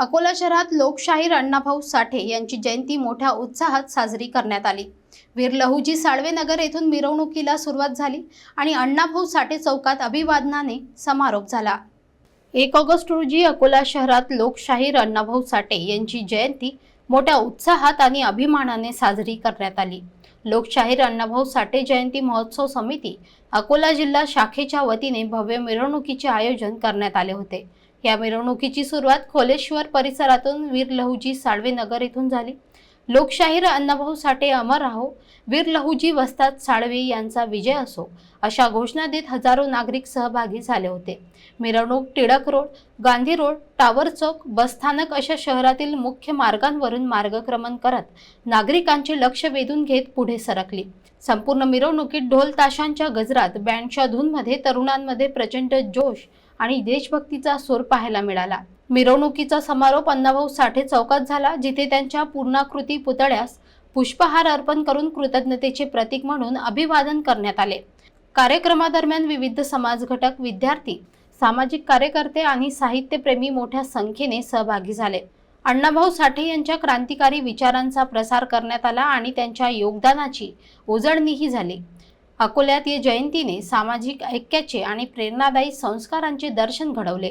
अकोला शहरात लोकशाहीर अण्णाभाऊ साठे यांची जयंती मोठ्या उत्साहात साजरी करण्यात आली. वीर लहुजी साळवे नगर येथून मिरवणुकीला सुरुवात झाली आणि अण्णाभाऊ साठे चौकात अभिवादनाने समारोप झाला. एक ऑगस्ट रोजी अकोला शहरात लोकशाहीर अण्णाभाऊ साठे यांची जयंती मोठ्या उत्साहात आणि अभिमानाने साजरी करण्यात आली. लोकशाहीर अण्णाभाऊ साठे जयंती महोत्सव समिती अकोला जिल्हा शाखेच्या वतीने भव्य मिरवणुकीचे आयोजन करण्यात आले होते. या मिरवणुकीची सुरुवात खोलेश्वर परिसरातून वीर लहुजी साळवे नगर येथून झाली. लोकशाहीर अण्णाभाऊ साठे अमर राहो वीर लहुजी वस्ताद साळवे यांचा विजय असो अशा घोषणा देत हजारो नागरिक सहभागी झाले होते. मिरवणूक Tilak road Gandhi road tower चौक बसस्थानक अशा शहरातील मुख्य मार्गांवरून मार्गक्रमण करत नागरिकांचे लक्ष वेधून घेत पुढे सरकली. संपूर्ण मिरवणुकीत ढोल ताशांच्या गजरात बँडच्या धूनमध्ये तरुणांमध्ये प्रचंड जोश आणि देशभक्तीचा सूर पाहायला मिळाला. मिरवणुकीचा समारोप अण्णाभाऊ साठे चौकात झाला जिथे त्यांच्या पूर्णाकृती पुतळ्यास पुष्पहार अर्पण करून कृतज्ञतेचे प्रतीक म्हणून अभिवादन करण्यात आले. कार्यक्रमादरम्यान विविध समाज घटक विद्यार्थी सामाजिक कार्यकर्ते आणि साहित्यप्रेमी मोठ्या संख्येने सहभागी झाले. अण्णाभाऊ साठे यांच्या क्रांतिकारी विचारांचा प्रसार करण्यात आला आणि त्यांच्या योगदानाची उजळणीही झाली. अकोल्यात या जयंतीने सामाजिक ऐक्याचे आणि प्रेरणादायी संस्कारांचे दर्शन घडवले.